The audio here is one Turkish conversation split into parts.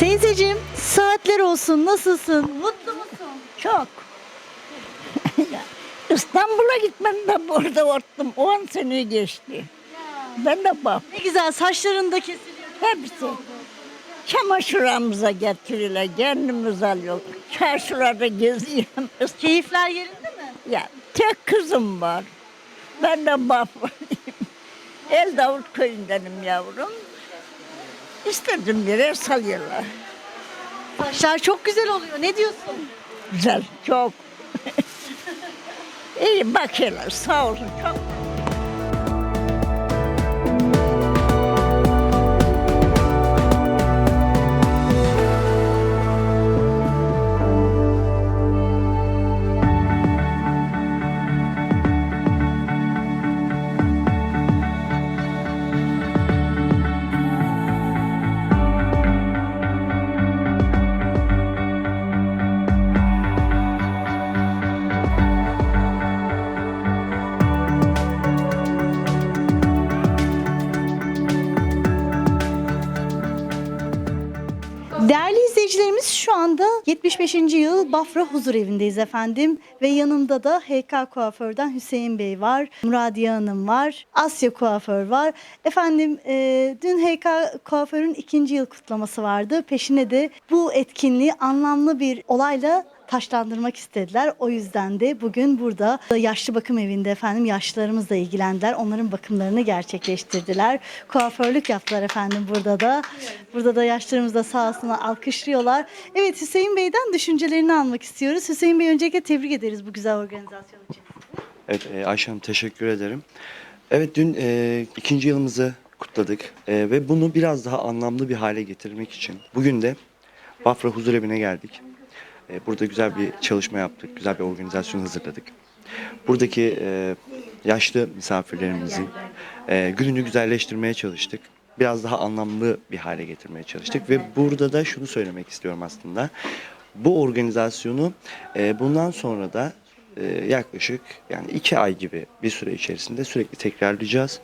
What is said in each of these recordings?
Teyzeciğim saatler olsun nasılsın? Mutlu musun? Çok. İstanbul'a gitmem de burada ottum. 10 sene geçti. Ben de bak Ne güzel saçların da kesiliyor. hepsi. Çamaşırlarımıza getiriyorlar. Kendimiz alıyor. Çarşılarda geziyorum. Keyifler yerinde mi? Ya tek kızım var. Ben de bafrayım. El Davut köyündenim yavrum. İstedim yere salıyorlar. Saçlar çok güzel oluyor. Ne diyorsun? Güzel, çok. İyi bakıyorlar, sağ olsun. Çok izleyicilerimiz şu anda 75. yıl Bafra Huzur Evi'ndeyiz efendim. Ve yanımda da HK Kuaför'den Hüseyin Bey var, Muradiye Hanım var, Asya Kuaför var. Efendim e, dün HK Kuaför'ün ikinci yıl kutlaması vardı. Peşine de bu etkinliği anlamlı bir olayla taşlandırmak istediler. O yüzden de bugün burada yaşlı bakım evinde efendim yaşlılarımızla ilgilendiler. Onların bakımlarını gerçekleştirdiler. Kuaförlük yaptılar efendim burada da. Burada da yaşlılarımız da sağ olsunlar alkışlıyorlar. Evet Hüseyin Bey'den düşüncelerini almak istiyoruz. Hüseyin Bey öncelikle tebrik ederiz bu güzel organizasyon için. Evet e, Ayşe Hanım teşekkür ederim. Evet dün e, ikinci yılımızı kutladık E, ve bunu biraz daha anlamlı bir hale getirmek için bugün de Bafra Huzur Evi'ne geldik. E, burada güzel bir çalışma yaptık, güzel bir organizasyon hazırladık. Buradaki e, yaşlı misafirlerimizin e, gününü güzelleştirmeye çalıştık. Biraz daha anlamlı bir hale getirmeye çalıştık ve burada da şunu söylemek istiyorum aslında. Bu organizasyonu bundan sonra da yaklaşık yani iki ay gibi bir süre içerisinde sürekli tekrarlayacağız.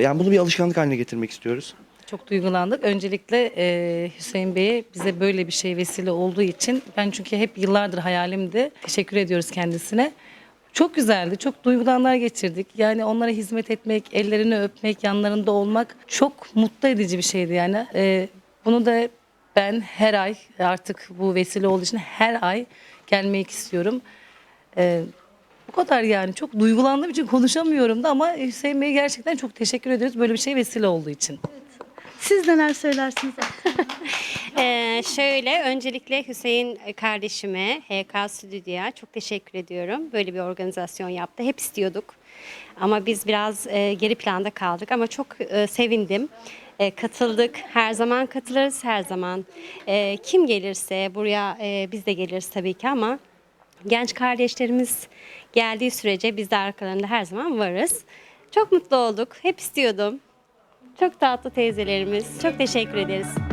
Yani bunu bir alışkanlık haline getirmek istiyoruz. Çok duygulandık. Öncelikle e, Hüseyin Bey'e bize böyle bir şey vesile olduğu için ben çünkü hep yıllardır hayalimdi. Teşekkür ediyoruz kendisine. Çok güzeldi. Çok duygulanlar geçirdik. Yani onlara hizmet etmek, ellerini öpmek, yanlarında olmak çok mutlu edici bir şeydi yani. E, bunu da ben her ay artık bu vesile olduğu için her ay gelmek istiyorum. E, bu kadar yani çok duygulandığım için konuşamıyorum da ama Hüseyin Bey'e gerçekten çok teşekkür ediyoruz böyle bir şey vesile olduğu için. Siz neler söylersiniz? Ee, şöyle öncelikle Hüseyin kardeşime HK Stüdyo'ya çok teşekkür ediyorum. Böyle bir organizasyon yaptı. Hep istiyorduk. Ama biz biraz e, geri planda kaldık ama çok e, sevindim. E, katıldık. Her zaman katılırız her zaman. E, kim gelirse buraya e, biz de geliriz tabii ki ama genç kardeşlerimiz geldiği sürece biz de arkalarında her zaman varız. Çok mutlu olduk. Hep istiyordum. Çok tatlı teyzelerimiz. Çok teşekkür ederiz.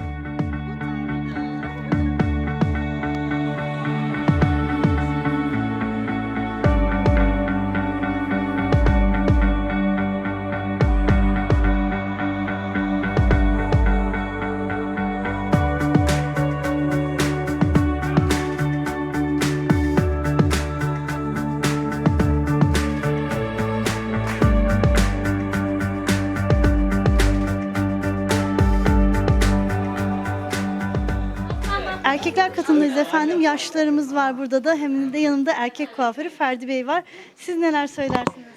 Erkekler katındayız efendim. Yaşlılarımız var burada da. Hem de yanımda erkek kuaförü Ferdi Bey var. Siz neler söylersiniz?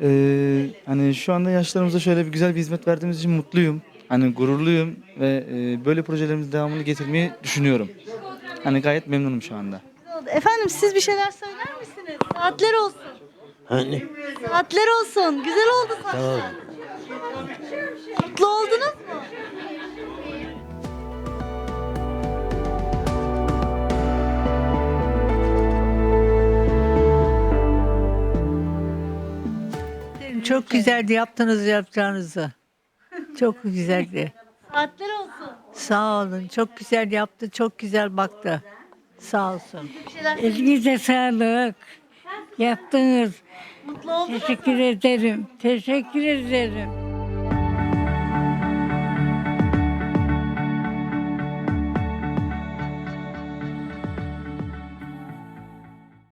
Ee, hani şu anda yaşlarımıza şöyle bir güzel bir hizmet verdiğimiz için mutluyum. Hani gururluyum ve e, böyle projelerimizin devamını getirmeyi düşünüyorum. Hani gayet memnunum şu anda. Efendim siz bir şeyler söyler misiniz? Saatler olsun. Hani Saatler olsun. Güzel oldu saçlar. Mutlu oldunuz Çok güzeldi yaptınız yapacağınızı. Çok güzeldi. Saatler olsun. Sağ olun. Çok güzel yaptı. Çok güzel baktı. Sağ olsun. Bir şeyler Elinize sağlık. Yaptınız. mutlu oldunuz mu? Teşekkür ederim. Teşekkür ederim.